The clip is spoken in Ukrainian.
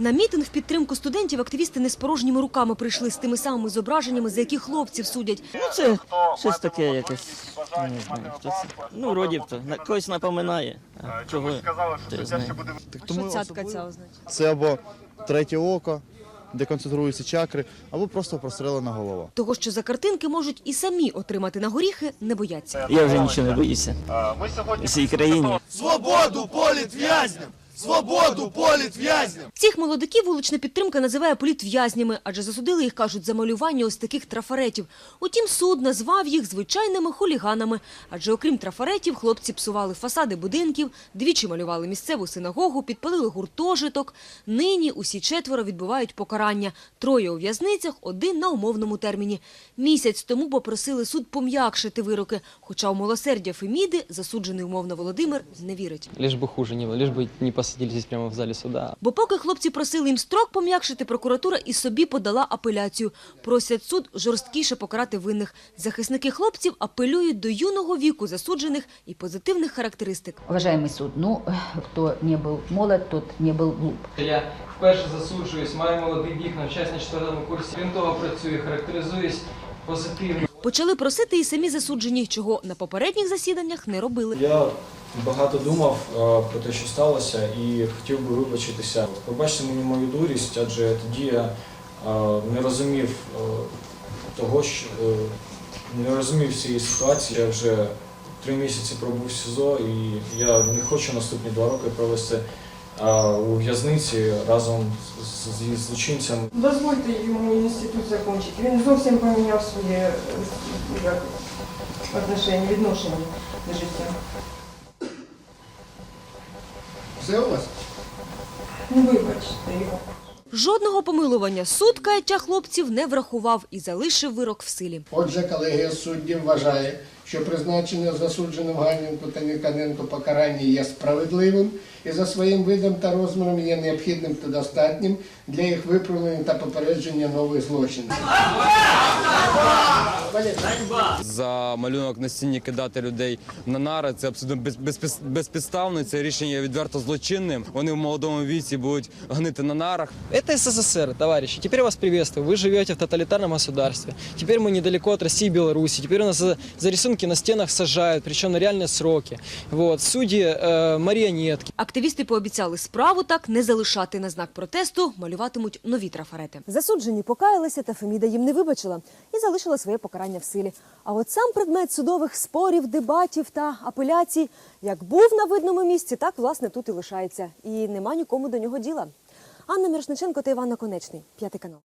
На мітинг в підтримку студентів активісти не з порожніми руками прийшли з тими самими зображеннями, за які хлопців судять. Ну, це щось таке якесь, не знаю, хто це. Ну, вроді б то, на когось напоминає. А чого? Я знаю. Так Що тому цятка ця означає? це або третє око, де концентруються чакри, або просто прострелена голова. Того, що за картинки можуть і самі отримати на горіхи, не бояться. Я вже нічого не боюся. У цій країні. Свободу політв'язням! Свободу політв'язням! Цих молодиків вулична підтримка називає політв'язнями, адже засудили їх, кажуть, за малювання ось таких трафаретів. Утім, суд назвав їх звичайними хуліганами, адже окрім трафаретів, хлопці псували фасади будинків, двічі малювали місцеву синагогу, підпалили гуртожиток. Нині усі четверо відбувають покарання. Троє у в'язницях, один на умовному терміні. Місяць тому попросили суд пом'якшити вироки, хоча у милосердя Феміди засуджений умовно Володимир не вірить. Лишь бы хуже не было, лишь бы не посадили здесь прямо в зале суда. Бо поки хлопці просили їм строк пом'якшити, прокуратура і собі подала апеляцію. Просять суд жорсткіше покарати винних. Захисники хлопців апелюють до юного віку засуджених і позитивних характеристик. Уважаемый суд, ну, кто не был молод, тот не был глуп. Я вперше засуджуюсь, маю молодий вік, навчаюсь на четвертому курсі. Крім того, працюю, характеризуюсь позитивно. Почали просити і самі засуджені, чого на попередніх засіданнях не робили. Я багато думав е, про те, що сталося, і хотів би вибачитися. Пробачте мені мою дурість, адже тоді я е, не розумів е, того, що не розумів цієї ситуації. Я вже три місяці пробув в СІЗО, і я не хочу наступні два роки провести у в'язниці разом з, злочинцями. Дозвольте йому інститут закінчити. Він зовсім поміняв своє як, відношення до життя. Все у вас? Ну, вибачте його. Жодного помилування суд каяття хлопців не врахував і залишив вирок в силі. Отже, колегія суддів вважає, що призначення засудженим Ганненко та Ніканенко покарання є справедливим і за своїм видом та розміром є необхідним та достатнім для їх виправлення та попередження нових злочинів. за малюнок на стіні кидати людей на нари. Це абсолютно без, без, безпідставно. Це рішення є відверто злочинним. Вони в молодому віці будуть гнити на нарах. Это СССР, товарищи. Теперь вас приветствую. Вы живете в тоталитарном государстве. Теперь мы недалеко от России и Беларуси. Теперь у нас за, за рисунки на стенах сажают, причем на реальные сроки. Вот. Судьи э, марионетки. Активісти пообіцяли справу так не залишати на знак протесту, малюватимуть нові трафарети. Засуджені покаялися, та Феміда їм не вибачила і залишила своє покарання в силі. А от сам предмет судових спорів, дебатів та апеляцій, як був на видному місці, так власне тут і лишається. І нема нікому до нього діла. Анна Мірошниченко та Іван Наконечний, п'ятий канал.